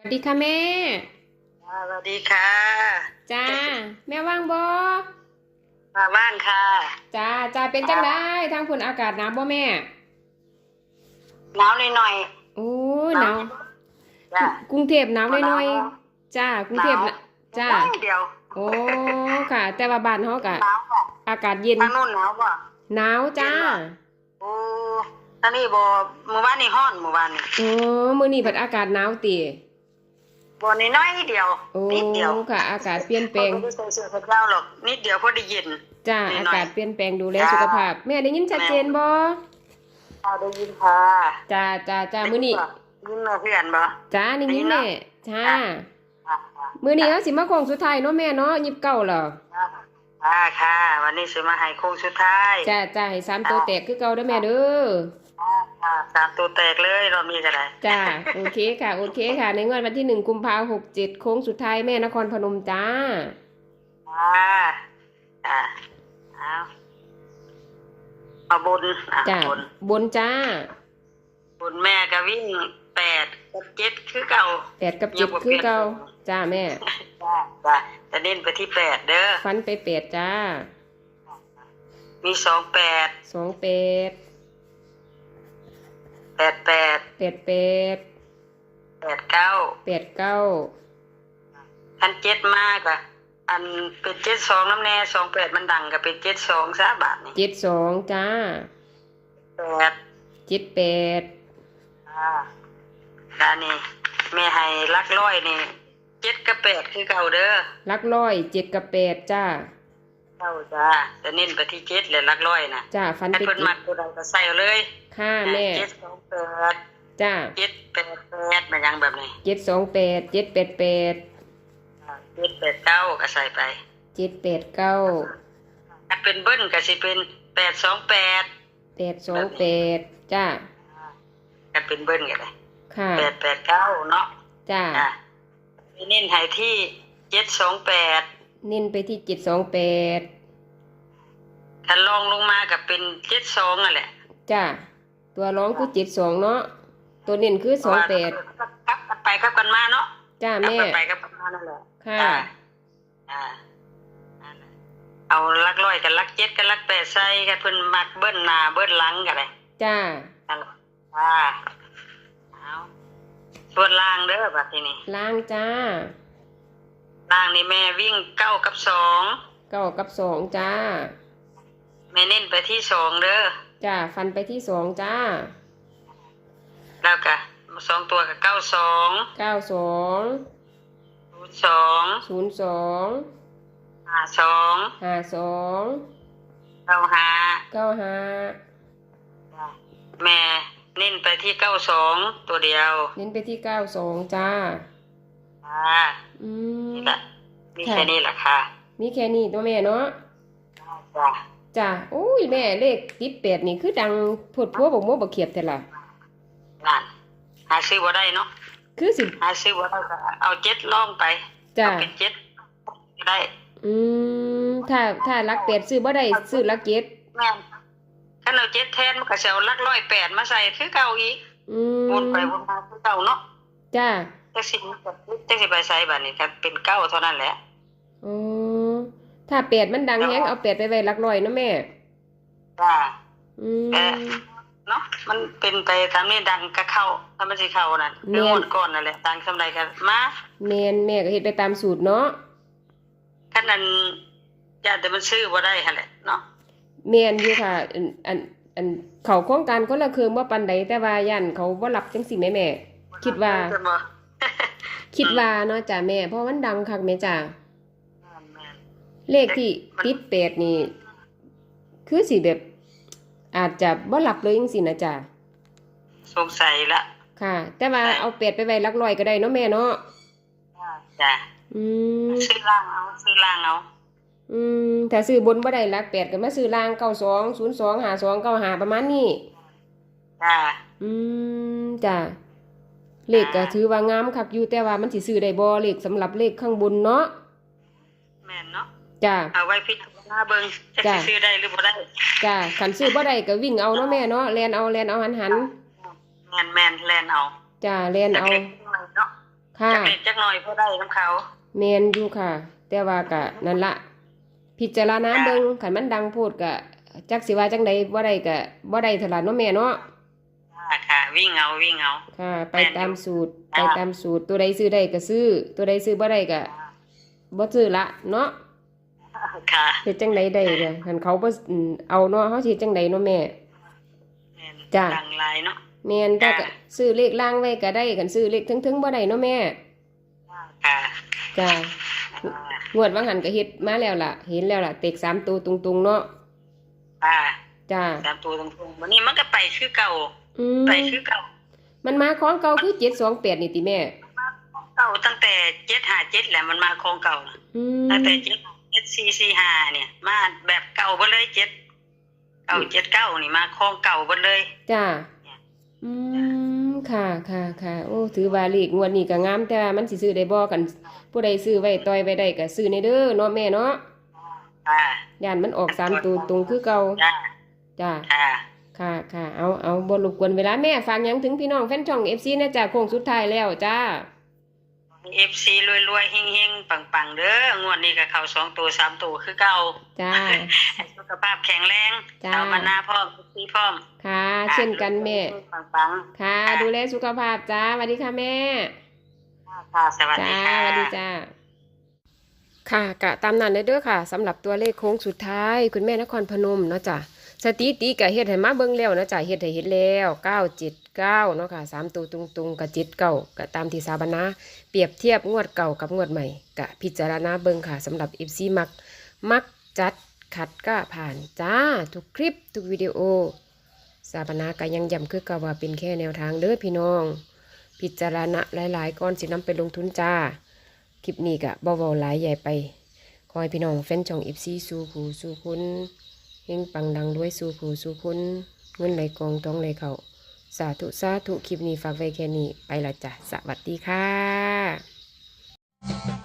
สวัสดีค่ะแม่สวัสดีค่ะ จ้า แม่ว่างบ่มาบ้านค่ะ จ้าจ้าเป็นจังได้ทางพุ่นอากาศหนาวบ่แม่ หนาวหน่อยโอ้ๆยหนาวจ้ะกรุงเทพหนาวน้อยๆจ้ากรุงเทพน่ะจ้าหนวเดียว โอ้ค่ะ แต่ว่าบ้านเฮาก็หนาวค่ะอากาศเย็นทางนู้นหนาวป่ะหนาวจ้า โอ้ท่างนี้บ่หมู่บ้านนี่ฮ้อนหมู่บ้านนี่โอ้มื้อนี้บัดอากาศหนาวติ บ่นี่น้อยเดียว โอ้นิดเดียวค่ะ อากาศเปลี่ยนแปลงบ่ได้ใส่เสื้อแขนยาวหรอก นิดเดียวพอได้เย็น จ้า นิอาดหน่อยกาศเปลี่ยนแปลงดูแลจ้า สุขภาพ แม่ได้ยินชัดเจนบ่ค่ะได้ยินค่ะจ้าจ้าจ้ามื้อนี้ยินมาเพื่อนบ่จ้าได้ยินแม่จ้าค่ะค่ะมื้อนี้เฮาสิมาโค้งสุดท้ายเนาะแม่เนาะ29แล้วค่ะค่ะ วันนี้สิมาให้โค้งสุดท้ายจ้าจ้าให้สามตัวแตกคือเก่าเด้อแม่เด้อ ค่ะค่ะสามตัวแตกเลยรอบนี้ก็ได้จ้าโอเคค่ะ โอเคค่ะ ในงวดวันที่หนึ่งกุมภาหกเจ็ดโค้งสุดท้ายแม่นครพนมจ้าค่ะจ้ะเอามาบนอะจ้าบนบนจ้า บนแม่ก็วิ่งแปดกับเจ็ดคือเก่าแปดกับเจ็ดคือเก่าจ้าแม่จ้าจ้ะจะเน้นไปที่แปดเด้อฟันไปแปดจ้า มีสองแปดสองแปด แปดแปดแปดแปดแปดเก้าแปดเก้าอันเจ็ดมากอะอันเป็นเจ็ดสองน้ำแน่สองแปดมันดังก็เป็นเจ็ดสองซะบาทนี่เจ็ดสองจ้าแปดเจ็ดแปดอ่าด้านนี้แม่ให้ลักร้อยนี่เจ็ดกับแปดคือเก่าเด้อลักร้อยเจ็ดกับแปดจ้า เก้าจ้าจะเน้นไปที่เจ็ดเลยลักร้อยนะจ้าฟันให้ไปเพิ่นเจ็มัดกตัวใดก็ใส่เอาเลยค่ะแม่เจ็ดสองแปดจ้าเจ็ดแปดแปดมันยังแบบนี้เจ็ดสองแปดเจ็ดแปดแปดอ่าเจ็ดแปดเก้าก็ใส่ไปเจ็ดแปดเก้าถ้าเป็นเบิ้ลก็สิเป็นแปดสองแปดแปดสองแปดจ้าถ้าเป็นเบิ้ลก็ได้ค่ะแปดแปดเก้าเนาะจ้าอะเน้นให้ที่เจ็ดสองแปด เน้นไปที่เจ็ดสองแปดถ้าลองลงมาก็เป็นเจ็ดสองอะแหละ จ้า ตัวร้องคือเจ็ดสองเนาะ ตัวเน้นคือสองแปดครับกันไปครับกันมาเนาะ จ้าครับแม่กันไปครับกันมานั่นแหละ ค่ะอ่าอ่านั่นแหละเอาลักร้อยกับลักเจ็ดกับลักแปดใส่กับเพิ่นมักเบิ้ลหน้าเบิ้ลหลังกันเลยจ้านั่นแหละอ่าเอาส่วนล่างเด้อบัดทีนี้ล้างจ้า ล่างนี่แม่วิ่งเก้ากับสองเก้ากับสองจ้า แม่เน้นไปที่สองเด้อจ้าฟันไปที่สองจ้า แล้วก็สองตัวกับเก้าสองเก้าสองศูนย์สองศูนย์สองห้าสองห้าสองเก้าห้าเก้าห้าแม่เน้นไปที่เก้าสองตัวเดียว เน้นไปที่เก้าสองจ้า อ่าอืมนี่แหละมีค่ะแค่นี้แหละค่ะ มีแค่นี้ตัวแม่เนาะจ้ะจ้าโอ้ยแม่เลขติดแปดนี่คือดังพดพัวบอกโมบอกเขียบแต่ละนั่นหาซื้อบ่ได้เนาะคือสิหาซื้อบ่ได้ก็เอาเจ็ดล่องไปจ้าเอาเป็นเจ็ดก็ได้ อืมถ้าถ้ารักแปดซื้อบ่ได้ซื้อรักเจ็ดแม่นถ้าเอาเจ็ดแทนมันก็จะเอาหลักร้อยแปดมาใส่คือเก่าอีกอืวนไปมวนมาคือเก่าเนาะจ้า จักสิจักสิไปใส่บัดนี้ก็เป็นเก้าเท่านั้นแหละอ๋อถ้าแปดมันดังแฮงเอาแปดไปไว้รักร้อยเนาะแม่จ้าอืมเอ๊ะเนาะมันเป็นไปตามนี้ดังก็เข้าถ้ามันสิเข้านั่นแม่คือนงวดก่อนนั่นแหละดังสำใดกันมาแม่นแม่ก็เฮ็ดไปตามสูตรเนาะคันนั้นญาติแต่มันซื้อบ่ได้หั่นแหละเนาะแม่นอยู่ค่ะ อันอันอันเขาโครงการคนละเครื่องบ่ปานใดแต่ว่าย่านเขาบ่รับจังซี่แม่แม่คิดว่าเพิ่นบ่ คิดว่าเนาะจ้ะแม่ เพราะมันดังคักแม่จ้ะแม่นเลขที่ติดแปดนี่ คือสิแบบ อาจจะบ่รับเลยจังซี่นะจ้ะสงสัยละค่ะ แต่ว่าเอาแปดไปไว้รักร้อยก็ได้เนาะแม่เนาะจ้ะอืมซื้อล่างเอาซื้อล่างเอาอืมถ้าซื้อบนบ่ได้รักแปดก็มาซื้อล่างเก้าสองศูนย์สองหาสองเก้าหาประมาณนี้จ้าอืมจ้ะ เลขก็ถือว่างามคักอยู่แต่ว่ามันสิซื้อได้บ่เลขสำหรับเลขข้างบนเนาะแม่นเนาะจ้ะเอาไว้พิจารณาเบิ่งจะจ้ะ สิซื้อได้หรือบ่ได้จ้ะคันซื้อบ่ได้ก็วิ่งเอาเนาะแม่เนาะแลนเอาแลนเอาหันหันแม่นแม่นแลนเอาๆจ้ะแลนจักเอาเล็กน้อยเนาะค่ะเล็กๆจักหน่อยพอได้น้ำเขา แมนอยู่ค่ะ แต่ว่าก็นั่นละพิจารณาเบิ่งคันมันดังโพูดก็จักสิว่าจังใดบ่ได้ก็บ่ได้เท่าไหร่เนาะแม่เนาะค่ะค่ะ วิ่งเอาวิ่งเอาค่ะ ไปแม่นอยู่ตามสูตรจ้าไปตามสูตร ตัวใดซื้อได้ก็ซื้อ ตัวใดซื้อบ่ได้ก็บ่ซื้อละเนาะค่ะเฮ็ดจังใดได้ก็คันเขาบ่อืมเอาเนาะเฮาสิเฮ็ดจังใดเนาะแม่แม่นจ้าดังหลายเนาะแม่นแต่ก็จ้าซื้อเลขล่างไว้ก็ได้กันซื้อเลขถึงๆบ่ได้เนาะแม่ค่ะจ้าอ่างวดว่างหันก็เฮ็ดมาแล้วล่ะ เห็นแล้วล่ะ เตกสามตัวตรงๆเนาะค่ะจ้าตามตัวตรงๆวันนี้มันก็ไปคือเก่า อืมไปคือเก่ามันมาของเก่าคือเจ็ดสองแปดนี่ติแม่ เก่าตั้งแต่เจ็ดหาเจ็ดแหละมันมาโครงเก่าน่ะอืมตั้งแต่เจ็ดเจ็ดสี่สี่ห้าเนี่ย มาแบบเก่าไปเลยเจ็ดเก่าเจ็ดเก้านี่มาโครงเก่าไปเลย จ้าอืมค่ะค่ะค่ะโอ้ถือว่าเลขงวดนี้ก็งามแต่ว่ามันสิซื้อได้บ่กัน ผู้ใดซื้อไว้ต่อยไว้ได้ก็ซื้อในเด้อเนาะแม่เนาะค่ะย่านมันออกสามตัวตรงคือเก่าจ้าจ้าค่ะ ค่ะค่ะเอาเอาบ่รบกวนเวลาแม่ฝากหยังถึงพี่น้องแฟนช่อง FC นะจ้าโค้งสุดท้ายแล้วจ้าเอฟซีรวยรวยๆเฮงเฮงปังปังๆ เด้องวดนี้ก็เข้าสองตัวสามตัวคือเก่าจ้าให้สุขภาพแข็งแรงจ้าเอามาหน้าพร้อมซีพร้อมค่ะ เช่นกันแม่ปังปังค่ะ ดูแลสุขภาพจ้าสวัสดีค่ะแม่ๆค่ะสวัสจ้าดีค่ะสวัสดีจ้าค่ะกะตามนั้นเลยเด้อค่ะสำหรับตัวเลขโค้งสุดท้าย คุณแม่นครพนมเนาะจ้ะ สถิติกะเฮ็ดให้มาเบิ่งแล้วนะจ้ะเฮ็ดให้เห็นแล้ว979เจ็ดเก้าเนาะค่ะสามตัวตรงๆกับ79กะตามที่สาบนาเปรียบเทียบงวดเก่ากับงวดใหม่กะพิจารณาเบิ่งค่ะสำหรับ FC มัก มักจัดขัดก็ผ่านจ้า ทุกคลิปทุกวิดีโอ สาบนากะยังย้ำคือเกาว่าเป็นแค่แนวทางเด้อพี่น้อง พิจารณาหลายๆก้อนสินำไปลงทุนจ้า คลิปนี้กะบ่เว้าหลายใหญ่ไป ขอให้พี่น้องแฟนช่องอิฟซีสู่ผู้สู่คุณ เฮงปังดังด้วยสู่ผู้สู่คุณเงินไหลกองต้องไหลเขาสาธุสาธุคลิปนี้ฝากไว้แค่นี้ไปละจ้ะสวัสดีค่ะ